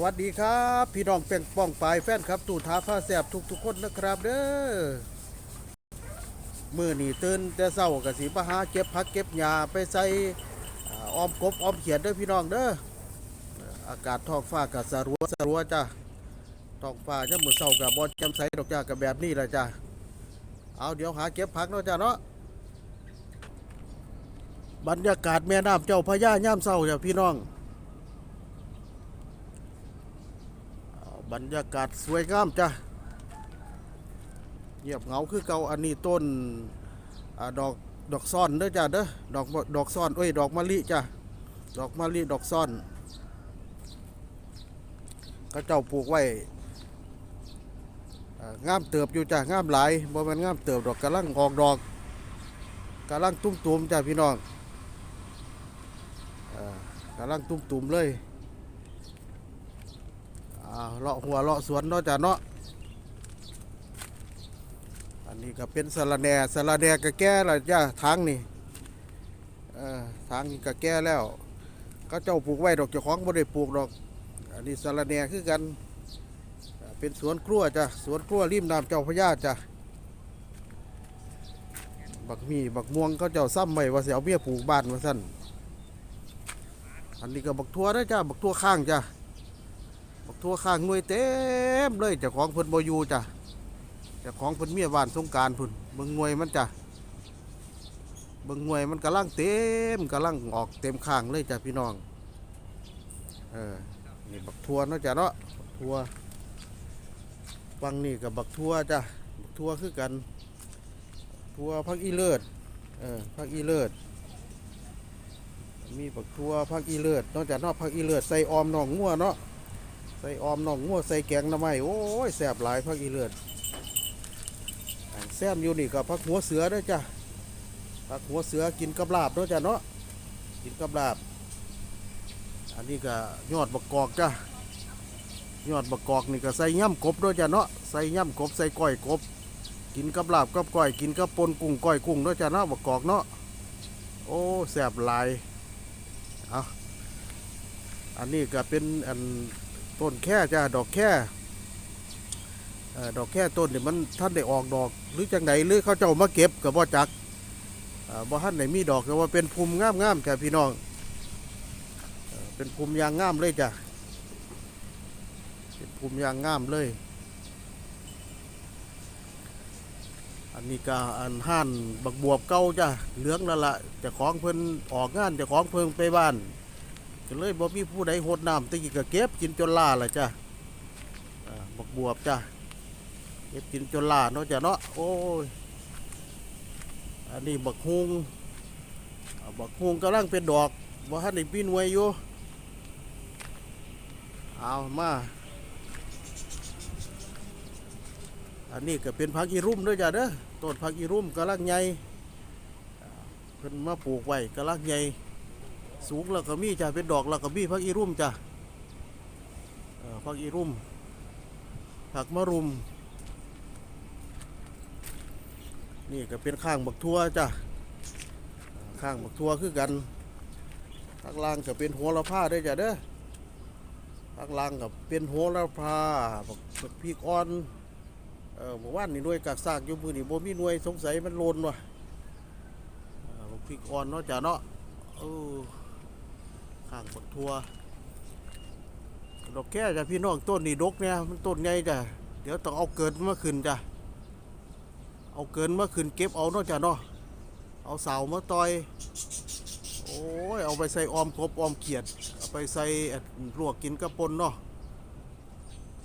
สวัสดีครับ พี่น้องเป่งป้องปลายแฟนครับตู่ท้าผ้าแสบทุกทุกคนนะครับเด้อมือนี่ตื่นแต่เช้ากับสีปะหาเก็บผักเก็บหญ้าไปใส่อ้อมกบอ้อมเขียดเด้อพี่น้องเด้ออากาศท้องฟ้ากับสรัวสรัวจ้ะท้องฟ้ายังมือเช้ากับบอลจำใสดอกจ้ากับแบบนี้ละจ้ะเอาเดี๋ยวหาเก็บผักเนาะจ้ะเนาะบรรยากาศแม่น้ำเจ้าพระยาย่ามเช้าจ้ะพี่น้อง บรรยากาศสวยงามจ้ะเงียบเหงาคือเก่าอันนี้ต้นอดอกดอกซ่อนเด้อจ้ะเด้อดอกดอกซ่อนเอ้ยดอกมะลิจ้ะดอกมะลิดอกซ่อนก็เจ้าปลูกไว้งามเติบอยู่จ้ะงามหลายบ่แม่นงามเติบดอกกำลังออกดอกกำลังตุ้มๆจ้ะพี่น้องอ่ากำลังตุ้มๆเลย เลาะหัวเลาะสวนเนาะจ้ะเนาะอันนี้ก็เป็นสระแหน่สระแหน่ก็แก่แล้วจ้ะทางนี่เออทางนี้ก็แก่แล้วก็เจ้าปลูกไว้ดอกเจ้าของบ่ได้ปลูกดอก อันนี้สระแหน่คือกัน เป็นสวนกล้วยจ้ะสวนกล้วยริมน้ำเจ้าพระยาจ้ะบักมีบักม่วงเขาเจ้าซ้ำไว้ว่าสิเอาเบี้ยปลูกบ้านว่าซั่นอันนี้ก็บักทั่วเด้จ้ะบักทั่วข้างจ้ะ บักทั่วข้างหน่วยเต็มเลยเจ้าของเพิ่นบ่อยู่จ้ะเจ้าของเพิ่นเมียบ้านสงการพุ่นเบิ่งหน่วยมันจ้ะเบิ่งหน่วยมันกำลังเต็มกำลังออกเต็มข้างเลยจ้ะพี่น้องเออนี่บักทั่วเนาะจ้ะเนาะบักทั่วฟังนี่กับบักทั่วจ้ะบักทั่วคือกันทั่วพักอีเลิศเออพักอีเลิศมีบักทั่วพักอีเลิศนอกจากนอกพักอีเลิศใส่ออมหนองงัวเนาะ ใส่ออมน่องงัวใส่แกงน้ำไม้โอ้ยแซ่บหลายพักอีเลือดแซมอยู่นี่กับพักหัวเสือด้วยจ้ะพักหัวเสือกินกับลาบด้วยจ้ะเนาะกินกับลาบ อันนี้ก็ยอดบักกอกจ้ะยอดบักกอกนี่ก็ใส่ย่ำกบด้วยจ้ะเนาะใส่ย่ำกบใส่ก้อยกบ กินกับลาบกับก้อยกินกับปนกุ้งก้อยกุ้งด้วยจ้ะเนาะบักกอกเนาะโอ้แซ่บหลายเอาอันนี้ก็เป็นอัน ต้นแค่จ้าดอกแค่ดอกแค่ต้นนี่มันท่านได้ออกดอกหรือจังไหนหรือเขาเจ้ามาเก็บกับบ่จักอ่าบ่ท่านไหนมีดอกก็ว่าเป็นภูมิงามงามๆจ้ะพี่น้องเป็นภูมิยางงามเลยจ้ะเป็นภูมิยางงามเลย อันนี้ก็อันห่านบักบวบเก่าจ้ะเหลืองแล้วล่ะจะของเพิ่นออกงานจะของเพิ่งไปบ้าน ก็เลยบ่มีผู้ใดโหดน้ำตะกี้ก็เก็บกินจนล่าละจ้ะอ่าบักบวบจ้ะเก็บกินจนล่าเนาะจ้ะเนาะโอ้ยอันนี้บักฮุงบักฮุงกำลังเป็นดอกบ่ทันได้ปีนหน่วยอยู่เอามาอันนี้ก็เป็นผักอีรุ่มด้วยจ้ะเด้อต้นผักอีรุ่มกำลังใหญ่เพิ่นมาปลูกไว้กำลังใหญ่ สูงแล้วก็มีจ้ะเป็นดอกแล้วก็มีพักอีรุ่มจ้ะพักอีรุ่มผักมะรุม นี่ก็เป็นข้างบักทั่วจ้ะข้างบักทั่วคือกันข้างล่างก็เป็นหัวละผ้าด้วยจ้ะเด้อข้างล่างก็เป็นหัวละผ้าบักพริกอ่อนเออเมื่านนี่หน่วยกักซากอยู่มือนี่บ่มีหน่วยสงสัยมันโลนว่ะบักพริกอ่อนเนาะจ้ะเนาะเออ ข้างบักทัวดอกแค่จ้ะพี่น้องต้นนี่ดกเนี่ยมันต้นใหญ่จ้ะเดี๋ยวต้องเอาเกินมาขึ้นจ้ะเอาเกินมาขึ้นเก็บเอาเนาะจ้ะเนาะเอาเสามาต่อยโอ้ยเอาไปใส่ออมกบออมเขียดเอาไปใส่เอ่อลวกกินกับปนเนาะ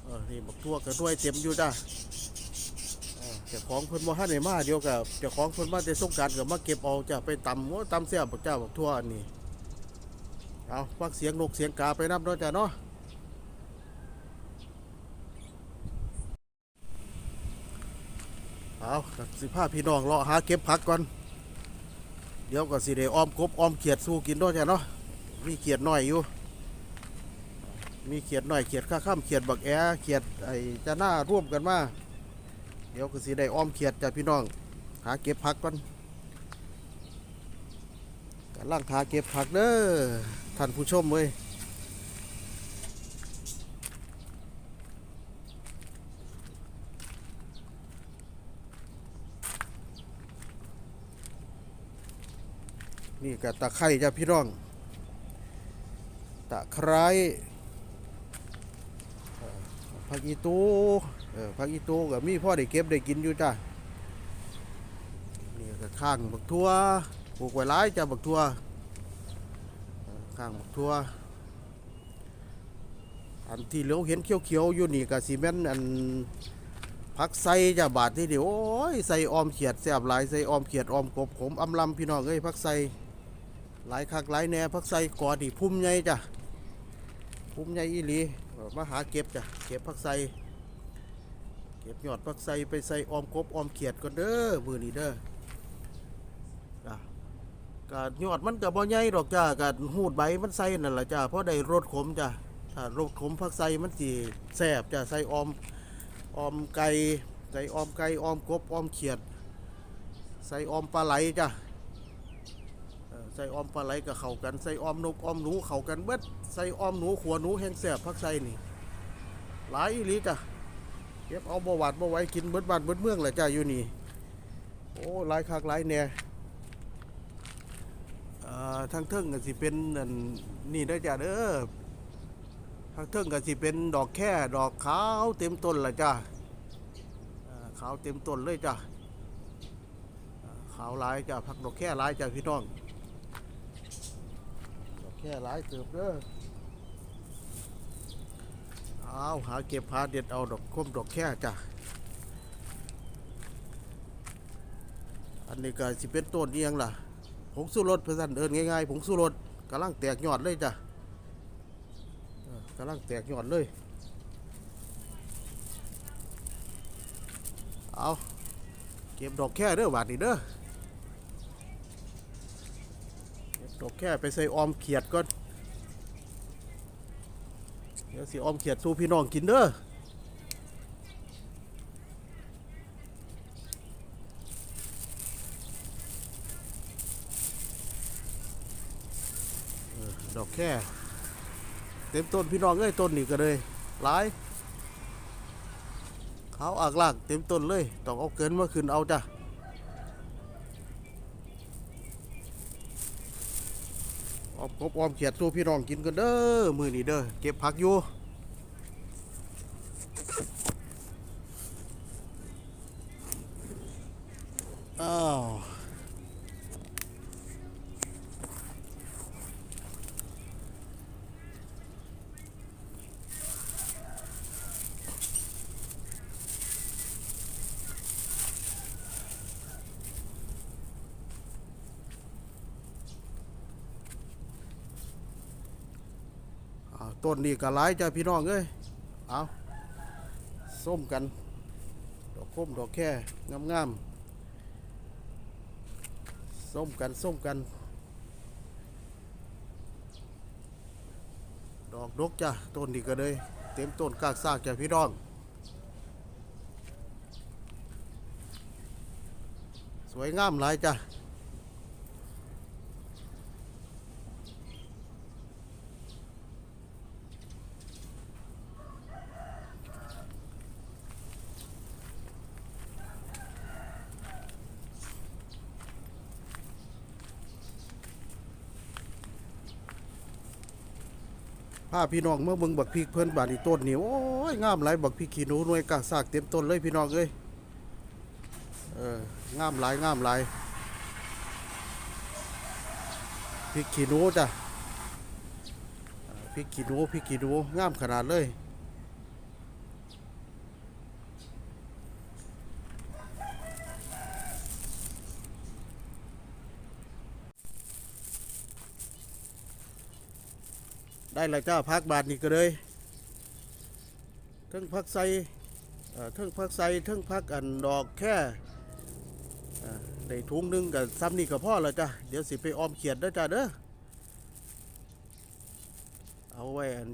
เออนี่บักทั่วกับด้วยเต็มอยู่จ้ะเจ้าของเพิ่นมาให้ในมาเดียวกับเจ้าของเพิ่นมาแต่สงการกับมาเก็บเอาจ้ะไปตำโอ้ตำเสียบบักเจ้าบักทั่วอันนี้ เอาฟังเสียงนกเสียงกาไปนับเนาะจ้ะเนาะเอาสิพาพี่น้องเลาะหาเก็บผักก่อน เดี๋ยวก็สิได้อ้อมกบอ้อมเขียดสู้กินเนาะจ้ะเนาะมีเขียดหน้อยอยู่ มีเขียดหน้อยเขียดข้าข้ามเขียดบักแอเขียดไอ้จะหน้าร่วมกันมาเดี๋ยวก็สิได้อ้อมเขียดจ้ะพี่น้อง หาเก็บผักก่อนกำลังหาเก็บผักเด้อ ท่านผู้ชมเว้ยนี่กับตะไคร่จ้าพี่ร้อง ตะไคร้ผักอีตูเออผักอีตูกับมีพ่อได้เก็บได้กินอยู่จ้านี่กับข้างบักทัวปลูกไว้ร้ายจ้าบักทัว ข้างบักทั่ว อันที่เหลียวเห็นเขียวๆอยู่นี่ก็สิแม่นอันผักไส่จะบาทที่เดียวโอ้ยใส่ออมเขียดแซ่บหลายใส่ออมเขียดออมกบขมอำลำพี่น้องเอ้ยผักไส่หลายคักหลายแน่พักใส่กอดีพุ่มใหญ่จ้ะพุ่มใหญ่อีหลีมาหาเก็บจ้ะเก็บพักใส่เก็บยอดพักใส่ไปใส่ออมกบออมเขียดก่อนเด้อมือนี้เด้อ กาดยอดมันกับบ่ใหญ่ดอกจ้ะกาดหูดใบมันใส่นั่นแหละจ้ะเพราะได้รสขมจ้ะถ้ารสขมพักใส่มันสิแซ่บจ้ะใส่ออมออมไก่ใส่ออมไก่ออมกบออมเขียด ใส่ออมปลาไหลจ้ะเอ่อใส่ออมปลาไหลกับเขากันใส่ออมนกออมหนูเขากันเบิดใส่ออมหนูขัวหนูแห้งแสบพักใส่นี่หลายอีหลีจ้ะเก็บเอาบหวาดบ่ไว้กินเบิดบ้านเบิดเมืองแหละจ้ะอยู่นี่โอ้หลายคักหลายแหน่ ทางเทิงก็สิเป็นอันนี่ได้จ้ะเด้อทางเทิงก็สิเป็นดอกแค่ดอกขาวเต็มต้นละจ้ะขาวเต็มต้นเลยจ้ะขาวหลายจ้ะผักดอกแค่หลายจ้ะพี่น้องดอกแค่หลายเติบเด้อเอาหาเก็บหาเด็ดเอาดอกคมดอกแค่จ้ะอันนี้ก็สิเป็นต้นเอียงล่ะ ผงสู้รสเพื่อนเดินง่ายๆผงสู้รสกำลังแตกยอดเลยจ้ะกำลังแตกยอดเลย เอาเก็บดอกแค่เด้อบาดนี้เด้อตกแค่ไปใส่ออมเขียดก่อน เดี๋ยวสิออมเขียดสู้พี่น้องกินเด้ออดอก แค่เต็มต้นพี่น้องเอ้ยต้นนี่ก็เลยหลายขาวอากลากเต็มต้นเลยต้องเอาเกินมาขึ้นเอาจ้ะออมกบออมเขียดสู้พี่น้องกินกันเด้อมือนี้เด้อเก็บผักอยู่อ้า ต้นนี้ก็หลายจ้ะพี่น้องเอ้ยเอาส้มกัน ดอกคมดอกแค่งามๆส้มกันส้มกัน ดอกดกจ้ะต้นนี้ก็เลย เต็มต้นกากซากจ้ะพี่น้อง สวยงามหลายจ้ะ พาพี่น้องเมื่อเบิ่งบักพริกเพิ่นบาดนีต้นนี่โอ้ยงามหลายบักพริกขี้หนูหน่วยกากซากเต็มต้นเลยพี่น้องเอ้ยเอองามหลายงามหลายพริกขี้หนูจ้ะพริกขี้หนูพริกขี้หนูงามขนาดเลย ได้ละจ้าพักบาทนี่ก็เลยทั้งพักใส่เอ่อเทั้งพักใส่เทั้งพักอันดอกแค่อ่าได้ถุงหนึงกับซ้ำนี่ก็พอล้วจ้ะเดี๋ยวสิไปออมเขียดเด้อจ้าเด้อเอาไว้อัน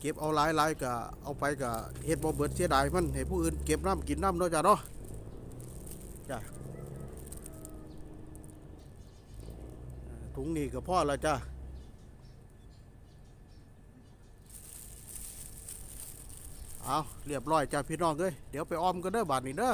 เก็บเอาหลายหลายๆก็เอาไปก็เฮ็ดบ่เบิดเสียดายมันให้ผู้อื่นเก็บน้ำกินน้ำเนาะจ้ะเนาะจ้ะอ่าถุงนี้ก็พอล้วจ้ะ เอาเรียบร้อยจ้าพี่น้องเอ้ยเดี๋ยวไปออมกันเด้อบาทนี้เด้อ